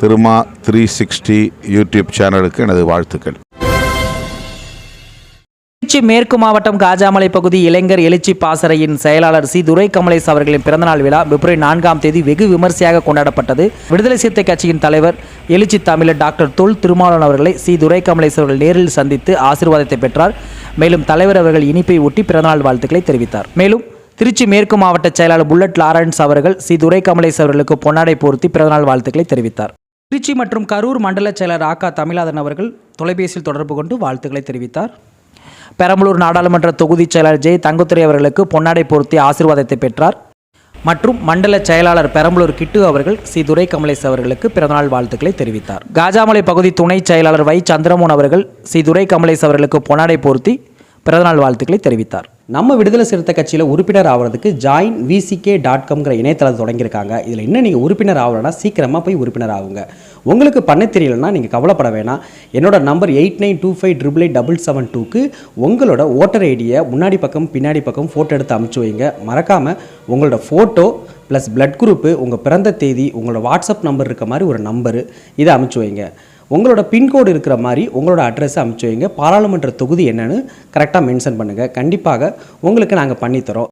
Thiruma three sixty YouTube சேனலுக்கு எனது வாழ்த்துக்கள். திருச்சி மேற்கு மாவட்டம் காஜாமலை பகுதி இளைஞர் எழுச்சி பாசறையின் செயலாளர் சி. துரை கமலேஷ் அவர்களின் பிறந்தநாள் விழா பிப்ரவரி நான்காம் தேதி வெகு விமர்சையாக கொண்டாடப்பட்டது. விடுதலை சிறுத்தை கட்சியின் தலைவர் எழுச்சி தமிழர் டாக்டர் தொல் திருமாவளவன் அவர்களை சி. துரை கமலேஷ் அவர்கள் நேரில் சந்தித்து ஆசீர்வாதத்தை பெற்றார். மேலும் தலைவர் அவர்கள் இனிப்பை ஒட்டி பிறந்தநாள் வாழ்த்துக்களை தெரிவித்தார். மேலும் திருச்சி மேற்கு மாவட்ட செயலாளர் புல்லட் லாரன்ஸ் அவர்கள் சி. துரை கமலேஷ் அவர்களுக்கு பொன்னாடை பொருத்தி பிறந்தநாள் வாழ்த்துக்களை தெரிவித்தார். திருச்சி மற்றும் கரூர் மண்டல செயலர் ஆகா தமிழாதன் அவர்கள் தொலைபேசியில் தொடர்பு கொண்டு வாழ்த்துக்களை தெரிவித்தார். பெரம்பலூர் நாடாளுமன்ற தொகுதி செயலர் ஜெய் தங்கத்துறை அவர்களுக்கு பொன்னாடை பொருத்தி ஆசீர்வாதத்தை பெற்றார். மற்றும் மண்டல செயலாளர் பெரம்பலூர் கிட்டு அவர்கள் சி. துரை கமலேஷ் அவர்களுக்கு பிறந்தநாள் வாழ்த்துக்களை தெரிவித்தார். காஜாமலை பகுதி துணை செயலாளர் வை. சந்திரமோகன் அவர்கள் சி. துரை கமலேஷ் அவர்களுக்கு பொன்னாடை பொருத்தி பிறந்தநாள் வாழ்த்துக்களை தெரிவித்தார். நம்ம விடுதலை சிறுத்தை கட்சியில் உறுப்பினர் ஆகிறதுக்கு ஜாயின் விசிகே டாட் காம்ங்கிற இணையதளத்தை தொடங்கியிருக்காங்க. இதில் இன்னும் நீங்கள் உறுப்பினர் ஆகலைன்னா சீக்கிரமாக போய் உறுப்பினர் ஆகுங்க உங்களுக்கு பண்ண தெரியலன்னா நீங்கள் கவலைப்பட வேணாம். என்னோட number eight nine two five triple eight double seven டூக்கு உங்களோட ஓட்டர் ஐடியை முன்னாடி பக்கம் பின்னாடி பக்கம் ஃபோட்டோ எடுத்து அமுச்சு வைங்க. மறக்காமல் உங்களோட ஃபோட்டோ ப்ளஸ் பிளட் குரூப்பு உங்கள் பிறந்த தேதி உங்களோட வாட்ஸ்அப் நம்பர் இருக்க மாதிரி ஒரு நம்பரு இதை அமுச்சு வைங்க. உங்களோட பின்கோடு இருக்கிற மாதிரி உங்களோட அட்ரஸை அனுப்பிச்சி வைங்க. பாராளுமன்ற தொகுதி என்னன்னு கரெக்டாக மென்ஷன் பண்ணுங்கள் கண்டிப்பாக உங்களுக்கு நாங்கள் பண்ணித்தரோம்.